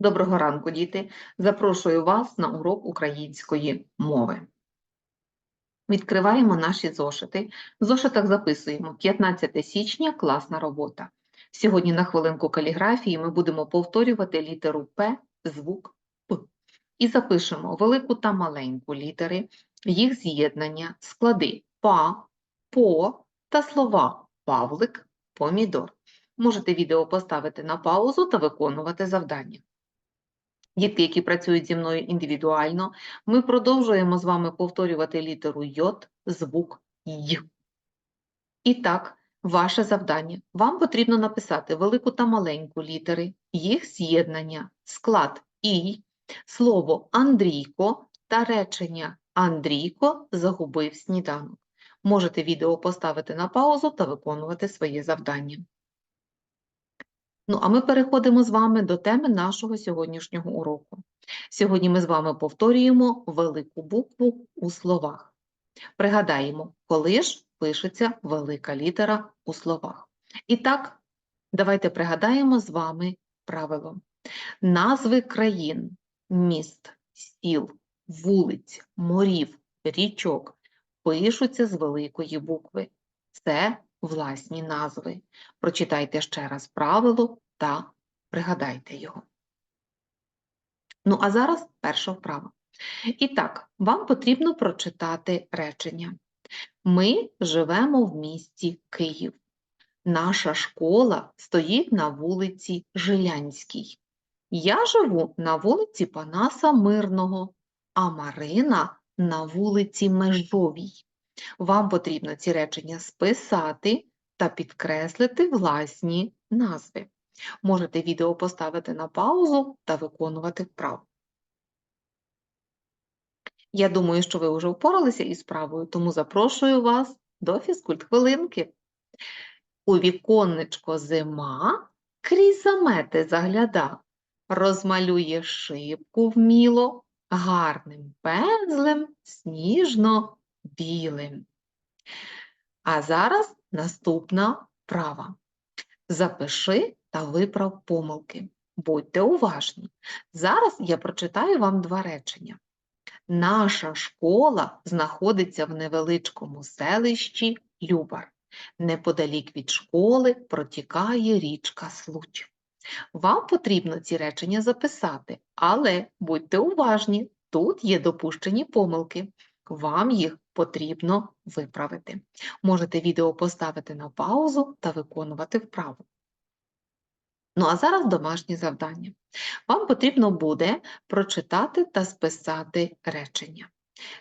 Доброго ранку, діти! Запрошую вас на урок української мови. Відкриваємо наші зошити. В зошитах записуємо 15 січня класна робота. Сьогодні на хвилинку каліграфії ми будемо повторювати літеру П, звук П. І запишемо велику та маленьку літери, їх з'єднання, склади па, по та слова павлик, помідор. Можете відео поставити на паузу та виконувати завдання. Дітки, які працюють зі мною індивідуально, ми продовжуємо з вами повторювати літеру Й, звук Й. І так, ваше завдання. Вам потрібно написати велику та маленьку літери, їх з'єднання, склад І, слово Андрійко та речення Андрійко загубив сніданок. Можете відео поставити на паузу та виконувати своє завдання. Ну, а ми переходимо з вами до теми нашого сьогоднішнього уроку. Сьогодні ми з вами повторюємо велику букву у словах. Пригадаємо, коли ж пишеться велика літера у словах. І так, давайте пригадаємо з вами правило. Назви країн, міст, сіл, вулиць, морів, річок пишуться з великої букви. Це власні назви. Прочитайте ще раз правило та пригадайте його. Ну, а зараз перша вправа. І так, вам потрібно прочитати речення. Ми живемо в місті Київ. Наша школа стоїть на вулиці Жилянській. Я живу на вулиці Панаса Мирного, а Марина на вулиці Межовій. Вам потрібно ці речення списати та підкреслити власні назви. Можете відео поставити на паузу та виконувати вправу. Я думаю, що ви вже впоралися із справою, тому запрошую вас до фізкульт-хвилинки. У віконечко зима крізь замети загляда, розмалює шибку вміло, гарним пензлем сніжно-білим. А зараз наступна вправа. Запиши та виправ помилки. Будьте уважні. Зараз я прочитаю вам два речення. Наша школа знаходиться в невеличкому селищі Любар. Неподалік від школи протікає річка Случ. Вам потрібно ці речення записати, але будьте уважні, тут є допущені помилки. Вам їх потрібно виправити. Можете відео поставити на паузу та виконувати вправу. Ну, а зараз домашнє завдання. Вам потрібно буде прочитати та списати речення.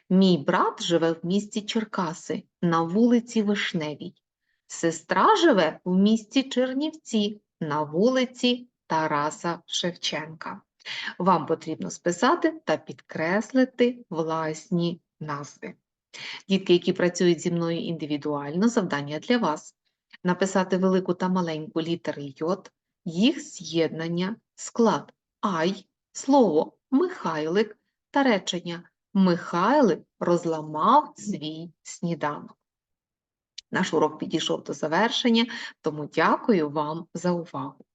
Мій брат живе в місті Черкаси на вулиці Вишневій. Сестра живе в місті Чернівці на вулиці Тараса Шевченка. Вам потрібно списати та підкреслити власні назви. Дітки, які працюють зі мною індивідуально, завдання для вас написати велику та маленьку літери Й, їх з'єднання, склад Ай, слово Михайлик та речення Михайлик розламав свій сніданок. Наш урок підійшов до завершення, тому дякую вам за увагу.